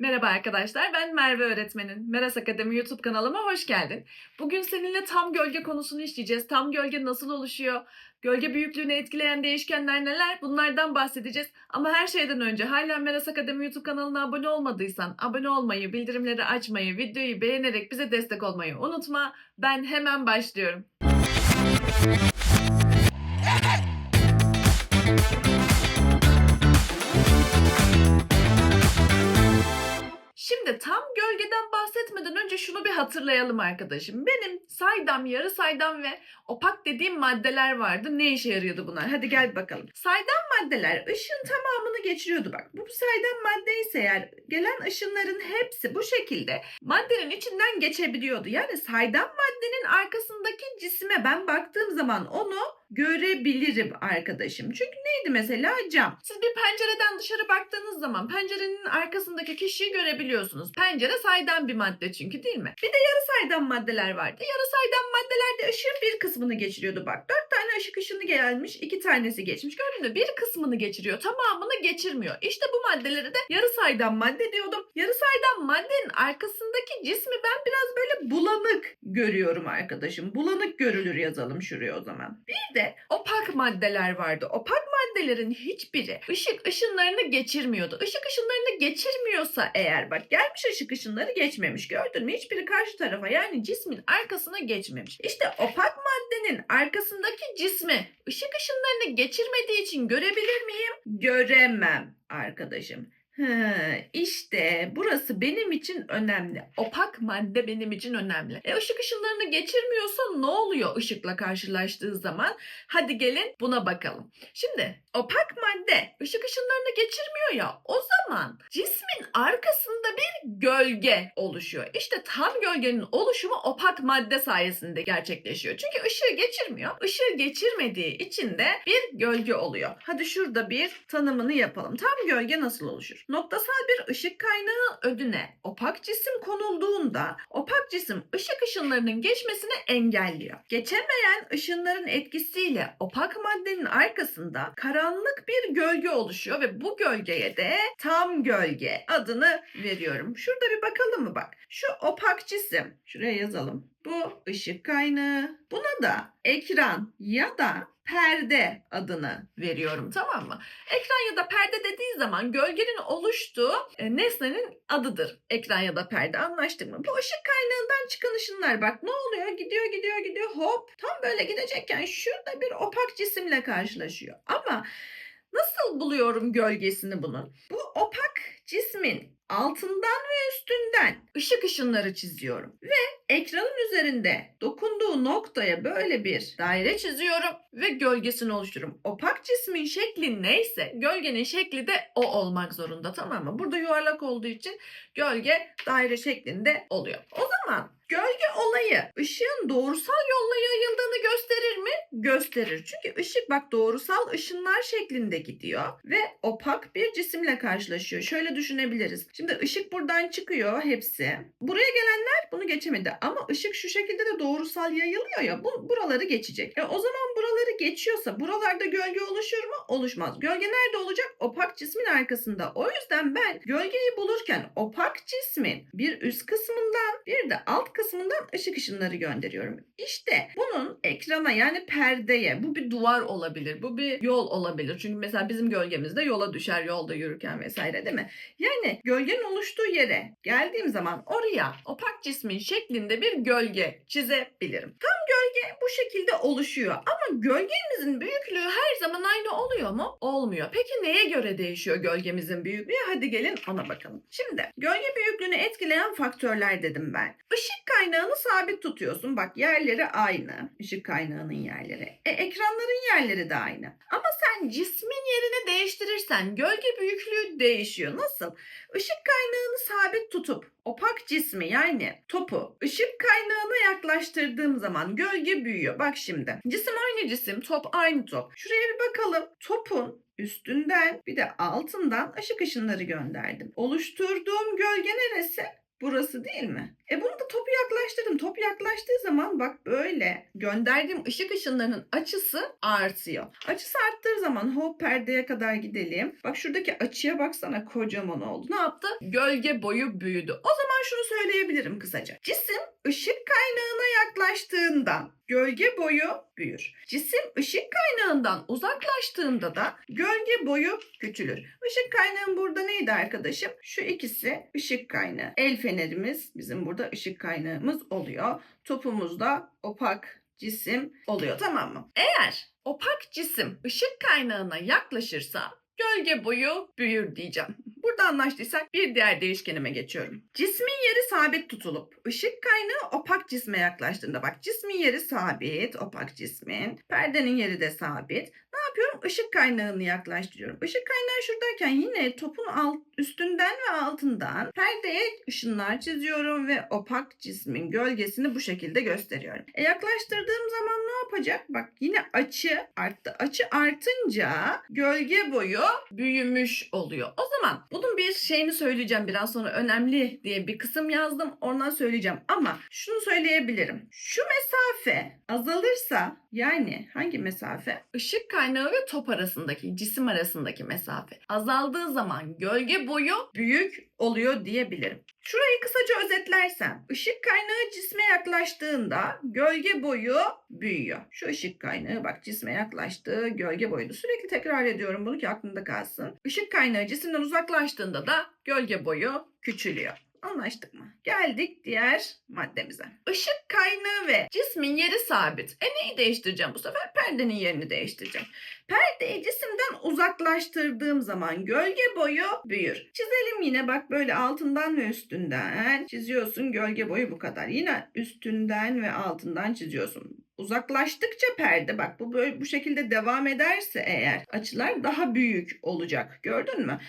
Merhaba arkadaşlar, ben Merve öğretmenin. Meras Akademi YouTube kanalıma hoş geldin. Bugün seninle tam gölge konusunu işleyeceğiz. Tam gölge nasıl oluşuyor? Gölge büyüklüğünü etkileyen değişkenler neler? Bunlardan bahsedeceğiz. Ama her şeyden önce hala Meras Akademi YouTube kanalına abone olmadıysan abone olmayı, bildirimleri açmayı, videoyu beğenerek bize destek olmayı unutma. Ben hemen başlıyorum. Önce şunu bir hatırlayalım arkadaşım. Benim saydam, yarı saydam ve opak dediğim maddeler vardı. Ne işe yarıyordu bunlar? Hadi gel bakalım. Saydam maddeler ışığın tamamını geçiriyordu bak. Bu saydam madde ise eğer gelen ışınların hepsi bu şekilde maddenin içinden geçebiliyordu. Yani saydam maddenin arkasındaki cisme ben baktığım zaman onu görebilirim arkadaşım. Çünkü neydi mesela cam. Siz bir pencereden dışarı baktığınız zaman pencerenin arkasındaki kişiyi görebiliyorsunuz. Pencere saydam bir madde çünkü değil mi? Bir de yarı saydam maddeler vardı. Yarı saydam maddelerde ışığın bir kısmını geçiriyordu bak. Dört tane ışık ışını gelmiş, iki tanesi geçmiş. Gördün mü? Bir kısmını geçiriyor, tamamını geçirmiyor. İşte bu maddeleri de yarı saydam madde diyordum. Yarı saydam maddenin arkasındaki cismi ben biraz böyle bulanık görüyorum arkadaşım. Bulanık görülür yazalım şuraya o zaman. Bir de opak maddeler vardı. Opak maddelerin hiçbiri ışık ışınlarını geçirmiyordu. Işık ışınlarını geçirmiyorsa eğer bak gelmiş ışık ışınları geçmemiş. Gördün mü? Hiçbiri karşı tarafa yani cismin arkasına geçmemiş. İşte opak maddenin arkasındaki cismi ışık ışınlarını geçirmediği için görebilir miyim? Göremem arkadaşım. He, işte burası benim için önemli. Opak madde benim için önemli. E ışık ışınlarını geçirmiyorsa ne oluyor ışıkla karşılaştığı zaman? Hadi gelin buna bakalım. Şimdi opak madde ışık ışınlarını geçirmiyor ya o zaman cismin arkasında bir gölge oluşuyor. İşte tam gölgenin oluşumu opak madde sayesinde gerçekleşiyor. Çünkü ışığı geçirmiyor. Işığı geçirmediği için de bir gölge oluyor. Hadi şurada bir tanımını yapalım. Tam gölge nasıl oluşur? Noktasal bir ışık kaynağı ödüne opak cisim konulduğunda opak cisim ışık ışınlarının geçmesini engelliyor. Geçemeyen ışınların etkisiyle opak maddenin arkasında karanlık bir gölge oluşuyor ve bu gölgeye de tam gölge adını veriyorum. Şurada bir bakalım mı bak. Şu opak cisim şuraya yazalım. Bu ışık kaynağı. Buna da ekran ya da perde adını veriyorum tamam mı? Ekran ya da perde dediği zaman gölgenin oluştuğu e, nesnenin adıdır. Ekran ya da perde anlaştık mı? Bu ışık kaynağından çıkan ışınlar bak ne oluyor? Gidiyor gidiyor gidiyor hop tam böyle gidecekken şurada bir opak cisimle karşılaşıyor. Ama nasıl buluyorum gölgesini bunun? Bu opak cismin altından ve üstünden ışık ışınları çiziyorum. Ve ekranın üzerinde dokunduğu noktaya böyle bir daire çiziyorum ve gölgesini oluştururum. Opak cismin şekli neyse gölgenin şekli de o olmak zorunda tamam mı? Burada yuvarlak olduğu için gölge daire şeklinde oluyor. O zaman gölge olayı ışığın doğrusal yolla yayıldığını gösterir mi? Gösterir. Çünkü ışık bak doğrusal ışınlar şeklinde gidiyor ve opak bir cisimle karşılaşıyor. Şöyle düşünebiliriz. Şimdi ışık buradan çıkıyor hepsi. Buraya gelenler bunu geçemedi ama ışık şu şekilde de doğrusal yayılıyor ya bu buraları geçecek. E, o zaman buraları geçiyorsa buralarda gölge oluşur mu? Oluşmaz. Gölge nerede olacak? Opak cismin arkasında. O yüzden ben gölgeyi bulurken opak cismin bir üst kısmından bir de alt kısmından ışık ışınları gönderiyorum. İşte bunun ekrana yani perdeye bu bir duvar olabilir. Bu bir yol olabilir. Çünkü mesela bizim gölgemizde yola düşer yolda yürürken vesaire değil mi? Yani gölgenin oluştuğu yere geldiğim zaman oraya opak cismin şeklinde bir gölge çizebilirim. Tam gölge bu şekilde oluşuyor. Ama gölgemizin büyüklüğü her zaman aynı oluyor mu? Olmuyor. Peki neye göre değişiyor gölgemizin büyüklüğü? Hadi gelin ona bakalım. Şimdi gölge büyüklüğünü etkileyen faktörler dedim ben. Işık kaynağını sabit tutuyorsun. Bak yerleri aynı. Işık kaynağının yerleri. E, ekranların yerleri de aynı. Ama sen cismin yerini değiştirirsen gölge büyüklüğü değişiyor. Nasıl? Işık kaynağını sabit tutup opak cismi yani topu ışık kaynağına yaklaştırdığım zaman gölge büyüyor. Bak şimdi cisim aynı cisim top aynı top. Şuraya bir bakalım. Topun üstünden bir de altından ışık ışınları gönderdim. Oluşturduğum gölge neresi? burası değil mi? E bunu yaklaştırdım. Top yaklaştığı zaman bak böyle gönderdiğim ışık ışınlarının açısı artıyor. Açısı arttığı zaman hop perdeye kadar gidelim. Bak şuradaki açıya baksana kocaman oldu. Ne yaptı? Gölge boyu büyüdü. O zaman şunu söyleyebilirim kısaca. Cisim ışık kaynağına yaklaştığında gölge boyu büyür. Cisim ışık kaynağından uzaklaştığında da gölge boyu küçülür. Işık kaynağım burada neydi arkadaşım? Şu ikisi ışık kaynağı. El fenerimiz bizim burada ışık kaynağımız oluyor. Topumuz da opak cisim oluyor tamam mı? Eğer opak cisim ışık kaynağına yaklaşırsa gölge boyu büyür diyeceğim. Burada anlaştıysak bir diğer değişkenime geçiyorum. Cismin yeri sabit tutulup ışık kaynağı opak cisme yaklaştığında bak cismin yeri sabit opak cismin perdenin yeri de sabit. Ne yapıyorum? Işık kaynağını yaklaştırıyorum. Işık kaynağı şuradayken yine topun alt, üstünden ve altından perdeye ışınlar çiziyorum ve opak cismin gölgesini bu şekilde gösteriyorum. E yaklaştırdığım zaman ne yapacak? Bak yine açı arttı. Açı artınca gölge boyu büyümüş oluyor. O zaman bunun bir şeyini söyleyeceğim biraz sonra önemli diye bir kısım yazdım. Ondan söyleyeceğim ama şunu söyleyebilirim. Şu mesafe azalırsa yani hangi mesafe? Işık kaynağı ve top arasındaki, cisim arasındaki mesafe azaldığı zaman gölge boyu büyük oluyor diyebilirim. Şurayı kısaca özetlersem, ışık kaynağı cisme yaklaştığında gölge boyu büyüyor. Şu ışık kaynağı bak cisme yaklaştığı gölge boyunu sürekli tekrar ediyorum bunu ki aklında kalsın. Işık kaynağı cisimden uzaklaştığında da gölge boyu küçülüyor. Anlaştık mı? Geldik diğer maddemize. Işık kaynağı ve cismin yeri sabit. E neyi değiştireceğim bu sefer? Perdenin yerini değiştireceğim. Perdeyi cisimden uzaklaştırdığım zaman gölge boyu büyür. Çizelim yine bak böyle altından ve üstünden çiziyorsun gölge boyu bu kadar. Yine üstünden ve altından çiziyorsun. Uzaklaştıkça perde bak bu böyle bu şekilde devam ederse eğer açılar daha büyük olacak. Gördün mü?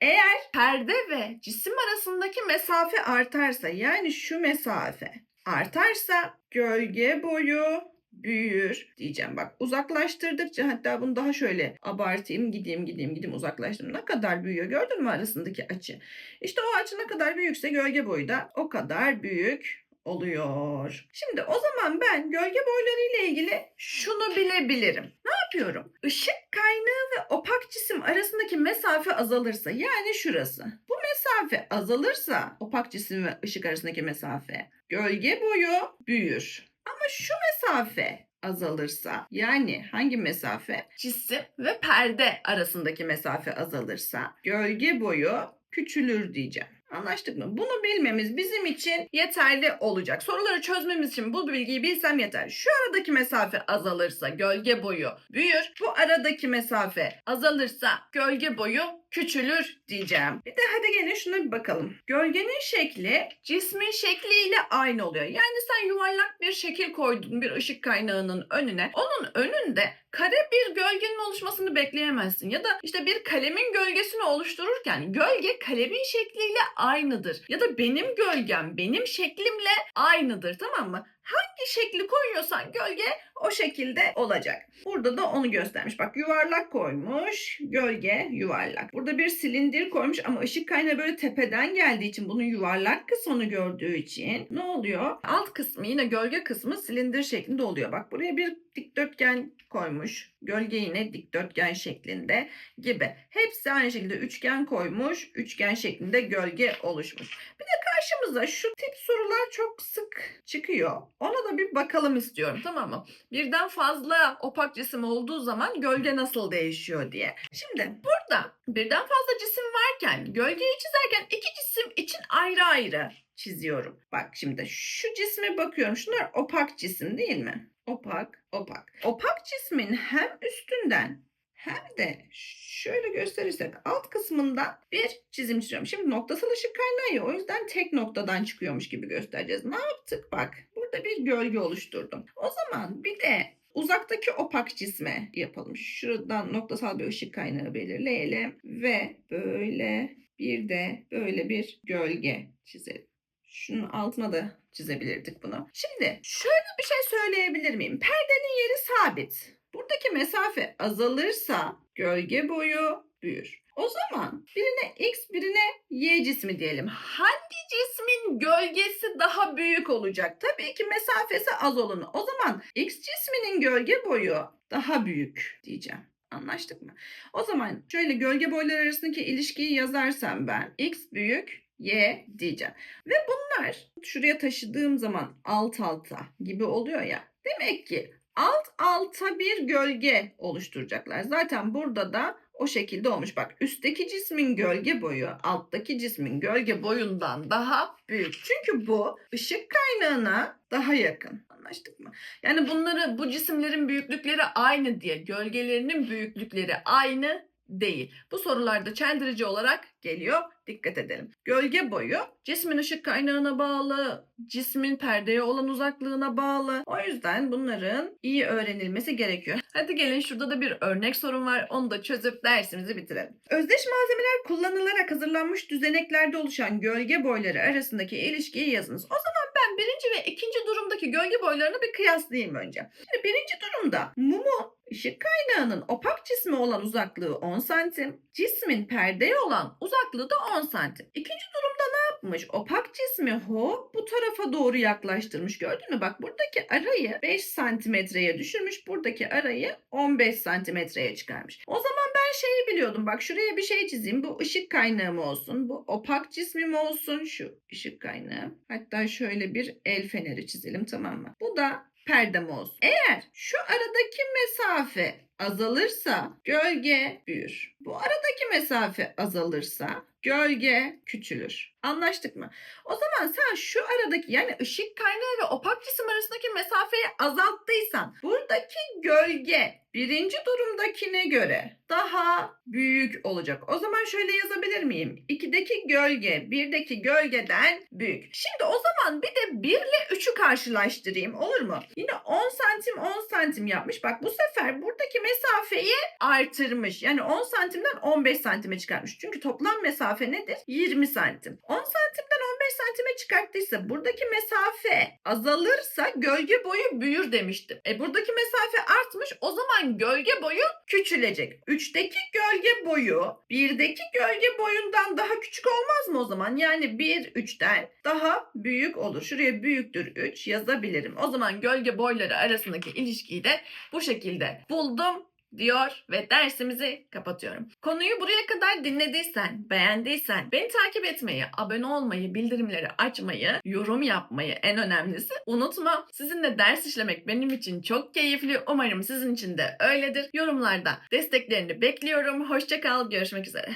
Eğer perde ve cisim arasındaki mesafe artarsa yani şu mesafe artarsa gölge boyu büyür diyeceğim. Bak uzaklaştırdıkça hatta bunu daha şöyle abartayım gideyim gideyim gideyim uzaklaştım. Ne kadar büyüyor gördün mü arasındaki açı? İşte o açı ne kadar büyükse gölge boyu da o kadar büyük oluyor. Şimdi o zaman ben gölge boyları ile ilgili şunu bilebilirim. Ne yapıyorum? Işık kaynağı ve opak cisim arasındaki mesafe azalırsa yani şurası. Bu mesafe azalırsa opak cisim ve ışık arasındaki mesafe gölge boyu büyür. Ama şu mesafe azalırsa yani hangi mesafe? Cisim ve perde arasındaki mesafe azalırsa gölge boyu küçülür diyeceğim. Anlaştık mı? Bunu bilmemiz bizim için yeterli olacak. Soruları çözmemiz için bu bilgiyi bilsem yeter. Şu aradaki mesafe azalırsa gölge boyu büyür. Bu aradaki mesafe azalırsa gölge boyu küçülür diyeceğim. Bir de hadi gelin şuna bir bakalım. Gölgenin şekli cismin şekliyle aynı oluyor. Yani sen yuvarlak bir şekil koydun bir ışık kaynağının önüne. Onun önünde kare bir gölgenin oluşmasını bekleyemezsin. Ya da işte bir kalemin gölgesini oluştururken gölge kalemin şekliyle aynıdır. Ya da benim gölgem benim şeklimle aynıdır tamam mı? Hangi şekli koyuyorsan gölge o şekilde olacak. Burada da onu göstermiş. Bak yuvarlak koymuş. Gölge yuvarlak. Burada bir silindir koymuş ama ışık kaynağı böyle tepeden geldiği için bunun yuvarlak kısmını gördüğü için ne oluyor? Alt kısmı yine gölge kısmı silindir şeklinde oluyor. Bak buraya bir dikdörtgen koymuş. Gölge yine dikdörtgen şeklinde gibi. Hepsi aynı şekilde üçgen koymuş. Üçgen şeklinde gölge oluşmuş. Bir de karşımıza şu tip sorular çok sık çıkıyor. Ona da bir bakalım istiyorum tamam mı? Birden fazla opak cisim olduğu zaman gölge nasıl değişiyor diye. Şimdi burada birden fazla cisim varken gölgeyi çizerken iki cisim için ayrı ayrı çiziyorum. Bak şimdi şu cisme bakıyorum. Şunlar opak cisim değil mi? Opak, opak. Opak cismin hem üstünden hem de şöyle gösterirsek alt kısmından bir çizim çiziyorum. Şimdi noktasal ışık kaynağı o yüzden tek noktadan çıkıyormuş gibi göstereceğiz. Ne yaptık bak burada bir gölge oluşturdum. O zaman bir de uzaktaki opak cisme yapalım. Şuradan noktasal bir ışık kaynağı belirleyelim ve böyle bir de böyle bir gölge çizelim. Şunun altına da çizebilirdik bunu. Şimdi şöyle bir şey söyleyebilir miyim? Perdenin yeri sabit. Buradaki mesafe azalırsa gölge boyu büyür. O zaman birine x birine y cismi diyelim. Hangi cismin gölgesi daha büyük olacak. Tabii ki mesafesi az olanı. O zaman X cisminin gölge boyu daha büyük diyeceğim. Anlaştık mı? O zaman şöyle gölge boyları arasındaki ilişkiyi yazarsam ben X büyük Y diyeceğim. Ve bunlar şuraya taşıdığım zaman alt alta gibi oluyor ya. Demek ki alt alta bir gölge oluşturacaklar. Zaten burada da o şekilde olmuş. Bak üstteki cismin gölge boyu alttaki cismin gölge boyundan daha büyük. Çünkü bu ışık kaynağına daha yakın. Anlaştık mı? Yani bunları bu cisimlerin büyüklükleri aynı diye gölgelerinin büyüklükleri aynı değil. Bu sorularda çeldirici olarak geliyor. Dikkat edelim. Gölge boyu cismin ışık kaynağına bağlı, cismin perdeye olan uzaklığına bağlı. O yüzden bunların iyi öğrenilmesi gerekiyor. Hadi gelin şurada da bir örnek sorun var. Onu da çözüp dersimizi bitirelim. Özdeş malzemeler kullanılarak hazırlanmış düzeneklerde oluşan gölge boyları arasındaki ilişkiyi yazınız. O zaman ben birinci ve ikinci durumdaki gölge boylarını bir kıyaslayayım önce. Şimdi birinci durumda mumun ışık kaynağının opak cisme olan uzaklığı 10 santim, cismin perdeye olan uzaklığı da 10 santim. İkinci durumda ne yapmış? Opak cismi hop bu tarafa doğru yaklaştırmış. Gördün mü? Bak buradaki arayı 5 santimetreye düşürmüş. Buradaki arayı 15 santimetreye çıkarmış. O zaman ben şeyi biliyordum. Bak şuraya bir şey çizeyim. Bu ışık kaynağı mı olsun? Bu opak cismim olsun. Şu ışık kaynağı. Hatta şöyle bir el feneri çizelim tamam mı? Bu da perdem olsun. Eğer şu aradaki mesafe azalırsa gölge büyür. Bu aradaki mesafe azalırsa gölge küçülür. Anlaştık mı? O zaman sen şu aradaki yani ışık kaynağı ve opak cisim arasındaki mesafeyi azalttıysan buradaki gölge birinci durumdakine göre daha büyük olacak. O zaman şöyle yazabilir miyim? 2'deki gölge 1'deki gölgeden büyük. Şimdi o zaman bir de 1 ile 3'ü karşılaştırayım olur mu? Yine 10 santim 10 santim yapmış. Bak bu sefer buradaki mesafeyi artırmış. Yani 10 santimden 15 santime çıkarmış. Çünkü toplam mesafe nedir? 20 santim. 10 santimden 15 santime çıkarttıysa buradaki mesafe azalırsa gölge boyu büyür demiştim. E buradaki mesafe artmış. O zaman gölge boyu küçülecek. 3'teki gölge boyu 1'deki gölge boyundan daha küçük olmaz mı o zaman? Yani 1 3'ten daha büyük olur. Şuraya büyüktür 3 yazabilirim. O zaman gölge boyları arasındaki ilişkiyi de bu şekilde buldum diyor ve dersimizi kapatıyorum. Konuyu buraya kadar dinlediysen, beğendiysen beni takip etmeyi, abone olmayı, bildirimleri açmayı, yorum yapmayı en önemlisi unutma. Sizinle ders işlemek benim için çok keyifli. Umarım sizin için de öyledir. Yorumlarda desteklerini bekliyorum. Hoşçakal, görüşmek üzere.